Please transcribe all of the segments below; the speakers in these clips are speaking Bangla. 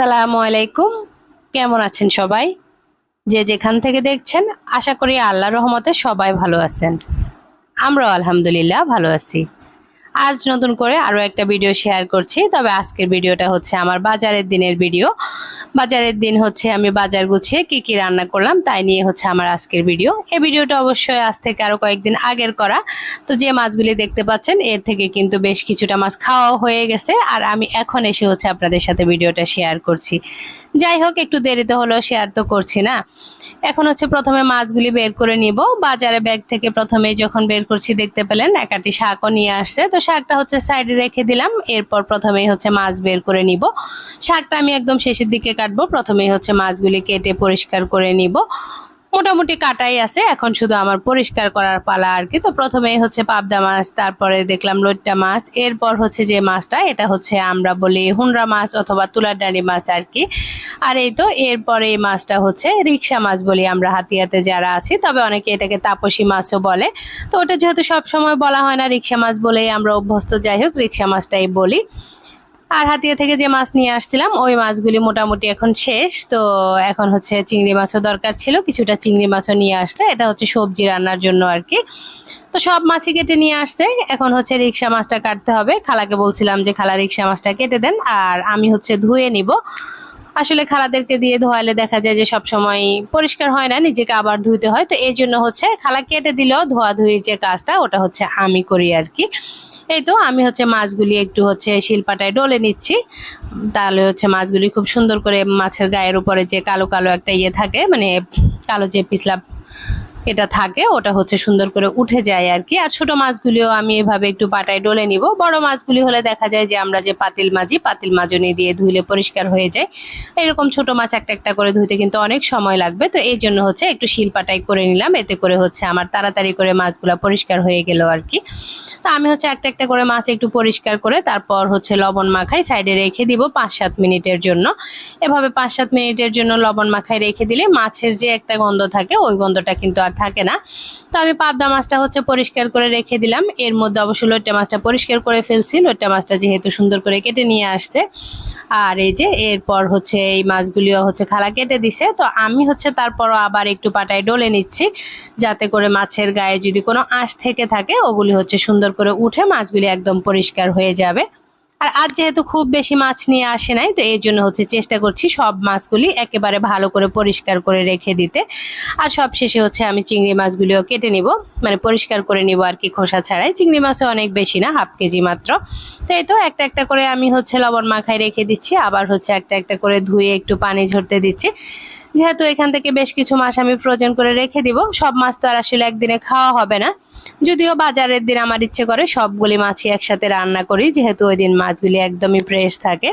আসসালামু আলাইকুম। কেমন আছেন সবাই? যে যেখান থেকে দেখছেন, আশা করি আল্লাহ রহমতে সবাই ভালো আছেন। আমরাও আলহামদুলিল্লাহ ভালো আছি। আজ নতুন করে আরও একটা ভিডিও শেয়ার করছি। তবে আজকের ভিডিওটা হচ্ছে আমার বাজারের দিনের ভিডিও বাজারের দিন হচ্ছে আমি বাজার গুছিয়ে কি কি রান্না করলাম তাই নিয়ে হচ্ছে আমার আজকের ভিডিও এই ভিডিওটা অবশ্যই আজ থেকে আরও কয়েকদিন আগের করা। তো যে মাছগুলি দেখতে পাচ্ছেন, এর থেকে কিন্তু বেশ কিছুটা মাছ খাওয়াও হয়ে গেছে। আর আমি এখন এসে হচ্ছে আপনাদের সাথে ভিডিওটা শেয়ার করছি। যাই হোক, একটু দেরিতে হলেও শেয়ার তো করছি না। এখন হচ্ছে প্রথমে মাছগুলি বের করে নিব। বাজারে ব্যাগ থেকে প্রথমে যখন বের করছি, দেখতে পেলেন একাটি শাকও নিয়ে আসছে। তো শাকটা হচ্ছে সাইডে রেখে দিলাম। এরপর প্রথমেই হচ্ছে মাছ বের করে নিব। শাকটা আমি একদম শেষের দিকে কাটবো। প্রথমেই হচ্ছে মাছগুলি কেটে পরিষ্কার করে নিব। মোটামুটি কাটাই আছে। এখন শুধু আমার পরিষ্কার করার পালা আর কি। তো প্রথমেই হচ্ছে পাবদা মাছ, তারপরে দেখলাম লইট্টা মাছ। এরপর হচ্ছে যে মাছটা, এটা হচ্ছে আমরা বলি হুনরা মাছ অথবা তুলাডানি মাছ আর কি। আর এই তো এরপরে এই মাছটা হচ্ছে রিক্সা মাছ বলি আমরা হাতিয়াতে যারা আছি। তবে অনেকে এটাকে তাপসী মাছও বলে। তো ওটা যেহেতু সব সময় বলা হয় না রিক্সা মাছ বলেই আমরা অভ্যস্ত। যাই হোক, রিক্সা মাছটাই বলি। আর হাতিয়া থেকে যে মাছ নিয়ে আসছিলাম, ওই মাছগুলি মোটামুটি এখন শেষ। তো এখন হচ্ছে চিংড়ি মাছও দরকার ছিল, কিছুটা চিংড়ি মাছও নিয়ে আসছে এটা হচ্ছে সবজি রান্নার জন্য আর কি। তো সব মাছই কেটে নিয়ে আসছে। এখন হচ্ছে রিক্সা মাছটা কাটতে হবে। খালাকে বলছিলাম যে, খালা, রিক্সা মাছটা কেটে দেন, আর আমি হচ্ছে ধুয়ে নিব। আসলে খালাদেরকে দিয়ে ধোয়ালে দেখা যায় যে, সব সময় পরিষ্কার হয় না, নিজেকে আবার ধুইতে হয়। তো এই জন্য হচ্ছে খালা কেটে দিলেও ধোয়া ধুইর যে কাজটা, ওটা হচ্ছে আমি করি আর কি। এই তো, আমি হচ্ছে মাছগুলি একটু হচ্ছে শিলপাটায় ডলে নিচ্ছি। তাহলে হচ্ছে মাছগুলি খুব সুন্দর করে মাছের গায়ের উপরে যে কালো কালো একটা ইয়ে থাকে মানে কালো যে পিছলা এটা থাকে, ওটা হচ্ছে সুন্দর করে উঠে যায় আর কি আর ছোট মাছগুলিও আমি এভাবে একটু পাটায় ডলে নিব। বড় মাছগুলি হলে দেখা যায় যে আমরা যে পাতিল মাজি, পাতিল মাজনি দিয়ে ধুইলে পরিষ্কার হয়ে যায়। এরকম ছোট মাছ একটা একটা করে ধুইতে কিন্তু অনেক সময় লাগবে। তো এই জন্য হচ্ছে একটু শিল শিলপাটাই করে নিলাম। এতে করে হচ্ছে আমার তাড়াতাড়ি করে মাছগুলো পরিষ্কার হয়ে গেল আর কি তো আমি হচ্ছে একটা একটা করে মাছ একটু পরিষ্কার করে তারপর হচ্ছে লবণ মাখাই সাইডে রেখে দিব পাঁচ সাত মিনিটের জন্য। এভাবে পাঁচ সাত মিনিটের জন্য লবণ মাখায় রেখে দিলে মাছের যে একটা গন্ধ থাকে, ওই গন্ধটা কিন্তু আর থাকে না। তো আমি পাবদা মাছটা হচ্ছে পরিষ্কার করে রেখে দিলাম। এর মধ্যে অবশ্য লইট্টা মাছটা পরিষ্কার করে ফেলছি। লইট্টা মাছটা যেহেতু সুন্দর করে কেটে নিয়ে আসছে। আর এই যে এরপর হচ্ছে এই মাছগুলিও হচ্ছে খালা কেটে দিছে। তো আমি হচ্ছে তারপরও আবার একটু পাটায় ডলে নিচ্ছি, যাতে করে মাছের গায়ে যদি কোনো আঁশ থেকে থাকে, ওগুলি হচ্ছে সুন্দর করে উঠে মাছগুলি একদম পরিষ্কার হয়ে যাবে। আর আজ যেহেতু খুব বেশি মাছ নিয়ে আসে নাই, তো এর জন্য হচ্ছে চেষ্টা করছি সব মাছগুলি একেবারে ভালো করে পরিষ্কার করে রেখে দিতে। আর সব শেষে হচ্ছে আমি চিংড়ি মাছগুলিও কেটে নিব। মানে পরিষ্কার করে নিব আর কি খোসা ছাড়াই। চিংড়ি মাছও অনেক বেশি না, হাফ কেজি মাত্র। তো এই তো একটা একটা করে আমি হচ্ছে লবণ মাখায় রেখে দিচ্ছি। আবার হচ্ছে একটা একটা করে ধুয়ে একটু পানি ঝরতে দিচ্ছি। যেহেতু এখান থেকে বেশ কিছু মাছ আমি ফ্রোজেন করে রেখে দিব, সব মাছ তো আর আসলে একদিনে খাওয়া হবে না। যদিও বাজারের দিন আমার ইচ্ছে করে সবগুলি মাছই একসাথে রান্না করি, যেহেতু ওই দিন মাছগুলি একদমই ফ্রেশ থাকে।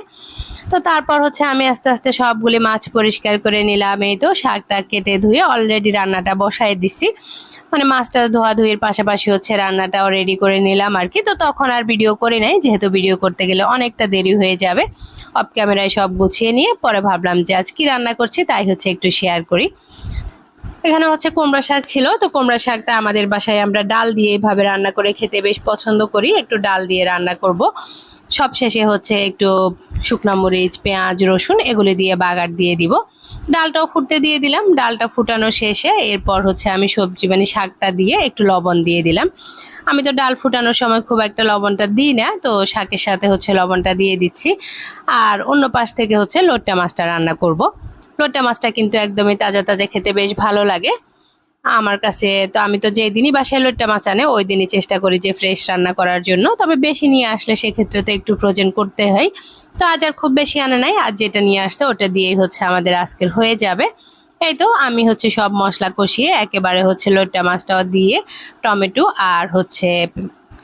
তো তারপর হচ্ছে আমি আস্তে আস্তে সবগুলি মাছ পরিষ্কার করে নিলাম, এই তো শাকটা কেটে ধুয়ে অলরেডি রান্নাটা বসাই দিছি। মানে মাছটা ধোয়া ধুয়ের পাশাপাশি হচ্ছে রান্নাটাও রেডি করে নিলাম আর কি। তো তখন আর ভিডিও করি নাই, যেহেতু ভিডিও করতে গেলে অনেকটা দেরি হয়ে যাবে। অফ ক্যামেরায় সব গুছিয়ে নিয়ে পরে ভাবলাম যে আজ কি রান্না করছি, তাই হচ্ছে একটু শেয়ার করি। এখানে হচ্ছে কুমড়া শাক ছিল, তো কুমড়া শাকটা আমাদের বাসায় আমরা ডাল দিয়ে এইভাবে রান্না করে খেতে বেশ পছন্দ করি, একটু ডাল দিয়ে রান্না করব। সব শেষে হচ্ছে একটু শুকনা মরিচ, পেঁয়াজ, রসুন এগুলি দিয়ে বাগার দিয়ে দিব। ডালটাও ফুটতে দিয়ে দিলাম, ডালটা ফুটানো শেষে এরপর হচ্ছে আমি সবজি মানে শাকটা দিয়ে একটু লবণ দিয়ে দিলাম। আমি তো ডাল ফুটানোর সময় খুব একটা লবণটা দিই না, তো শাকের সাথে হচ্ছে লবণটা দিয়ে দিচ্ছি। আর অন্য পাশ থেকে হচ্ছে লোট্টা মাছটা রান্না করব। লোট্টা মাছটা কিন্তু একদমই তাজা তাজা খেতে বেশ ভালো লাগে। আমার কাছে তো আমি তো যেই দিনই বাসায় লোট্টা মাছ আনে ওই দিনই চেষ্টা করি যে ফ্রেশ রান্না করার জন্য। তবে বেশি নিয়ে আসলে সেক্ষেত্রে তো একটু ফ্রোজেন করতে হয়। তো আজ আর খুব বেশি আনে নাই, আজ যেটা নিয়ে আসছে ওটা দিয়েই হচ্ছে আমাদের আজকের হয়ে যাবে। এই তো আমি হচ্ছে সব মশলা কষিয়ে একেবারে হচ্ছে লোট্টা মাছটাও দিয়ে টমেটো আর হচ্ছে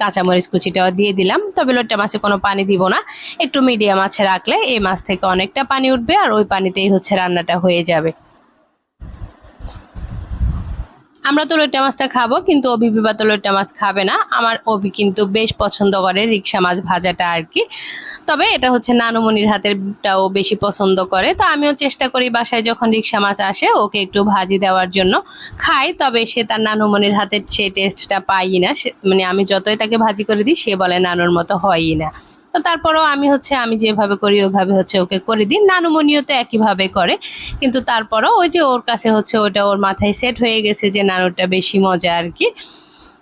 কাঁচামরিচ কুচিটাও দিয়ে দিলাম। তবে লোটটা মাছে কোনো পানি দিব না। একটু মিডিয়াম মাছে রাখলে এই মাছ থেকে অনেকটা পানি উঠবে আর ওই পানিতেই হচ্ছে রান্নাটা হয়ে যাবে। আমরা তো লইট্টা মাছটা খাব, কিন্তু অভি বিবা তো লইট্টা মাছ খাবে না। আমার অভি কিন্তু বেশ পছন্দ করে রিক্সা মাছ ভাজাটা আর কি। তবে এটা হচ্ছে নানুমনির হাতেরটাও বেশি পছন্দ করে। তো আমিও চেষ্টা করি বাসায় যখন রিক্সা মাছ আসে, ওকে একটু ভাজি দেওয়ার জন্য খাই। তবে সে তার নানুমনির হাতের সে টেস্টটা পাই না। মানে আমি যতই তাকে ভাজি করে দিই, সে বলে নানুর মতো হয়ই না। তো তারপরও আমি হচ্ছে, আমি যেভাবে করি, ওইভাবে হচ্ছে ওকে করে দিই। নানুমণিও তো একইভাবে করে। কিন্তু তারপরও ওই যে ওর কাছে হচ্ছে ওটা ওর মাথায় সেট হয়ে গেছে যে নানুটা বেশি মজা আর কি।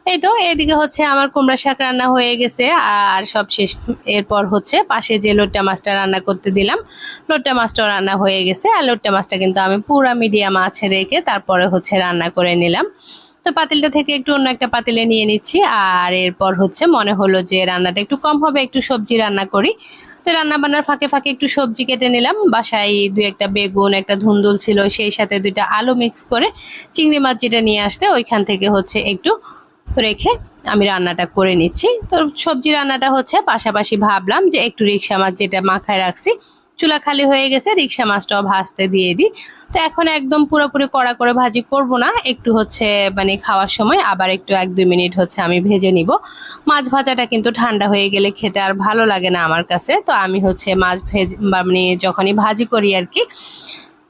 এই তো, এদিকে হচ্ছে আমার কুমড়া শাক রান্না হয়ে গেছে। আর সব শেষ, এরপর হচ্ছে পাশে যে লোট্টা মাছটা রান্না করতে দিলাম, লোট্টা মাছটাও রান্না হয়ে গেছে। আর লোট্টা মাছটা কিন্তু আমি পুরা মিডিয়াম আছে রেখে তারপরে হচ্ছে রান্না করে নিলাম। তো পাতিলটা থেকে একটু অন্য একটা পাতিলে নিয়ে নিচ্ছি। আর এরপর হচ্ছে মনে হলো যে রান্নাটা একটু কম হবে, একটু সবজি রান্না করি। তো রান্না বান্নার ফাঁকে ফাঁকে একটু সবজি কেটে নিলাম। বাসায় দুই একটা বেগুন, একটা ধুন্দুল ছিল, সেই সাথে দুইটা আলু মিক্স করে চিংড়ি মাছ যেটা নিয়ে আসতে ওইখান থেকে হচ্ছে একটু রেখে আমি রান্নাটা করে নিচ্ছি। তো সবজি রান্নাটা হচ্ছে পাশাপাশি ভাবলাম যে একটু রিক্সা মাছ যেটা মাখায় রাখছি চুলা খালি হয়ে গেছে, রিক্সা মাছটাও ভাজতে দিয়ে দিই। তো এখন একদম পুরোপুরি কড়া করে ভাজি করব না, একটু হচ্ছে মানে খাওয়ার সময়, আবার একটু এক দুই মিনিট হচ্ছে আমি ভেজে নিব। মাছ ভাজাটা কিন্তু ঠান্ডা হয়ে গেলে খেতে আর ভালো লাগে না আমার কাছে, তো আমি হচ্ছে মাছ ভেজ মানে যখনই ভাজি করি আর কি,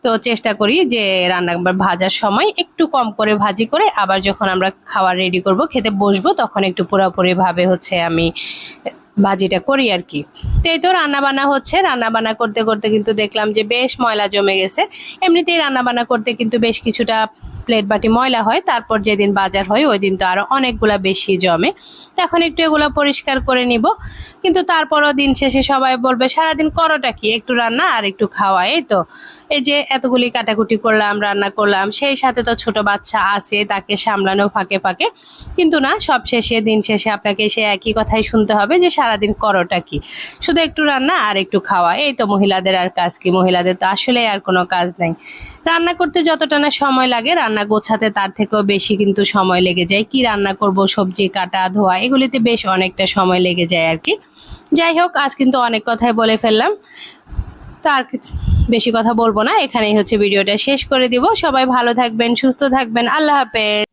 তো চেষ্টা করি যে রান্না ভাজার সময় একটু কম করে ভাজি করে, আবার যখন আমরা খাবার রেডি করব, খেতে বসবো, তখন একটু পুরোপুরিভাবে হচ্ছে আমি ভাজিটা করি আর কি। তো এই তো রান্না বান্না হচ্ছে। রান্না বান্না করতে করতে কিন্তু দেখলাম যে বেশ ময়লা জমে গেছে। এমনিতেই রান্না বান্না করতে কিন্তু বেশ কিছুটা প্লেট বাটি ময়লা হয়, তারপর যেদিন বাজার হয় ওই দিন তো আরও অনেকগুলা বেশি জমে। তো এখন একটু এগুলো পরিষ্কার করে নিব। কিন্তু তারপরও দিন শেষে সবাই বলবে, সারাদিন করোটা কি? একটু রান্না আর একটু খাওয়া এই তো। এই যে এতগুলি কাটাকুটি করলাম, রান্না করলাম, সেই সাথে তো ছোট বাচ্চা আছে, তাকে সামলানো ফাঁকে ফাঁকে। কিন্তু না, সব শেষে, দিন শেষে আপনাকে সে একই কথাই শুনতে হবে যে, সারাদিন করোটা কি? শুধু একটু রান্না আর একটু খাওয়া এই তো মহিলাদের আর কাজ কি? মহিলাদের তো আসলে আর কোনো কাজ নাই। রান্না করতে যতটা না সময় লাগে, রান্না গোছাতে তার থেকেও বেশি কিন্তু সময় লেগে যায়। কি রান্না করব, সবজি কাটা, ধোয়া, এগুলিতে বেশ অনেকটা সময় লেগে যায় আর কি। যাই হোক, আজ কিন্তু অনেক কথাই বলে ফেললাম। তো আর বেশি কথা বলব না। এখানেই হচ্ছে ভিডিওটা শেষ করে দিব। সবাই ভালো থাকবেন, সুস্থ থাকবেন। আল্লাহ হাফেজ।